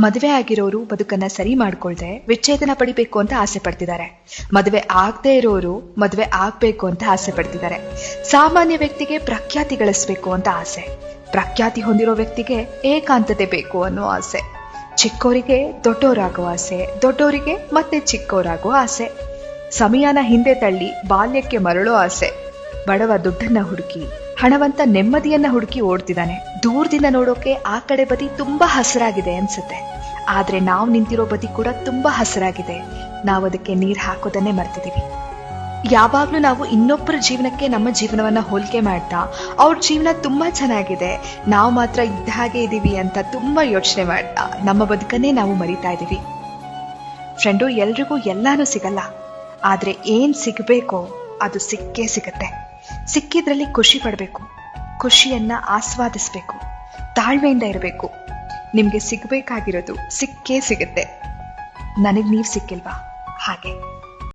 ಮದುವೆ ಆಗಿರೋರು ಬದುಕನ್ನ ಸರಿ ಮಾಡ್ಕೊಳ್ದೆ ವಿಚ್ಛೇದನ ಪಡಿಬೇಕು ಅಂತ ಆಸೆ ಪಡ್ತಿದ್ದಾರೆ. ಮದುವೆ ಆಗದೆ ಇರೋರು ಮದುವೆ ಆಗ್ಬೇಕು ಅಂತ ಆಸೆ ಪಡ್ತಿದ್ದಾರೆ. ಸಾಮಾನ್ಯ ವ್ಯಕ್ತಿಗೆ ಪ್ರಖ್ಯಾತಿ ಗಳಿಸ್ಬೇಕು ಅಂತ ಆಸೆ. ಪ್ರಖ್ಯಾತಿ ಹೊಂದಿರೋ ವ್ಯಕ್ತಿಗೆ ಏಕಾಂತತೆ ಬೇಕು ಅನ್ನೋ ಆಸೆ. ಚಿಕ್ಕೋರಿಗೆ ದೊಡ್ಡೋರಾಗೋ ಆಸೆ, ದೊಡ್ಡೋರಿಗೆ ಮತ್ತೆ ಚಿಕ್ಕೋರಾಗೋ ಆಸೆ. ಸಮಯನ ಹಿಂದೆ ತಳ್ಳಿ ಬಾಲ್ಯಕ್ಕೆ ಮರಳೋ ಆಸೆ. ಬಡವ ದುಡ್ಡನ್ನ ಹುಡುಕಿ, ಹಣವಂತ ನೆಮ್ಮದಿಯನ್ನ ಹುಡುಕಿ ಓಡ್ತಿದ್ದಾನೆ. ದೂರದಿಂದ ನೋಡೋಕೆ ಆ ಕಡೆ ಬದಿ ತುಂಬಾ ಹಸಿರಾಗಿದೆ ಅನ್ಸುತ್ತೆ. ಆದ್ರೆ ನಾವು ನಿಂತಿರೋ ಬದಿ ಕೂಡ ತುಂಬಾ ಹಸಿರಾಗಿದೆ. ನಾವು ಅದಕ್ಕೆ ನೀರ್ ಹಾಕೋದನ್ನೇ ಮರ್ತಿದೀವಿ. ಯಾವಾಗ್ಲೂ ನಾವು ಇನ್ನೊಬ್ಬರ ಜೀವನಕ್ಕೆ ನಮ್ಮ ಜೀವನವನ್ನ ಹೋಲಿಕೆ ಮಾಡ್ತಾ, ಅವ್ರ ಜೀವನ ತುಂಬಾ ಚೆನ್ನಾಗಿದೆ. ನಾವು ಮಾತ್ರ ಇದ್ದ ಹಾಗೆ ಇದೀವಿ ಅಂತ ತುಂಬಾ ಯೋಚನೆ ಮಾಡ್ತಾ, ನಮ್ಮ ಬದುಕನ್ನೇ ನಾವು ಮರಿತಾ ಇದೀವಿ. ಫ್ರೆಂಡು, ಎಲ್ರಿಗೂ ಎಲ್ಲಾನು ಸಿಗಲ್ಲ. ಆದ್ರೆ ಏನ್ ಸಿಗ್ಬೇಕೋ ಅದು ಸಿಕ್ಕೇ ಸಿಗತ್ತೆ. ಸಿಕ್ಕಿದ್ರಲ್ಲಿ ಖುಷಿ ಪಡ್ಬೇಕು. ಖುಷಿಯನ್ನ ಆಸ್ವಾದಿಸ್ಬೇಕು ತಾಳ್ಮೆಯಿಂದ ಇರಬೇಕು. ನಿಮ್ಗೆ ಸಿಗಬೇಕಾಗಿರೋದು ಸಿಕ್ಕೇ ಸಿಗುತ್ತೆ. ನನಗೆ ನೀವು ಸಿಕ್ಕಿಲ್ವಾ? ಹಾಗೆ.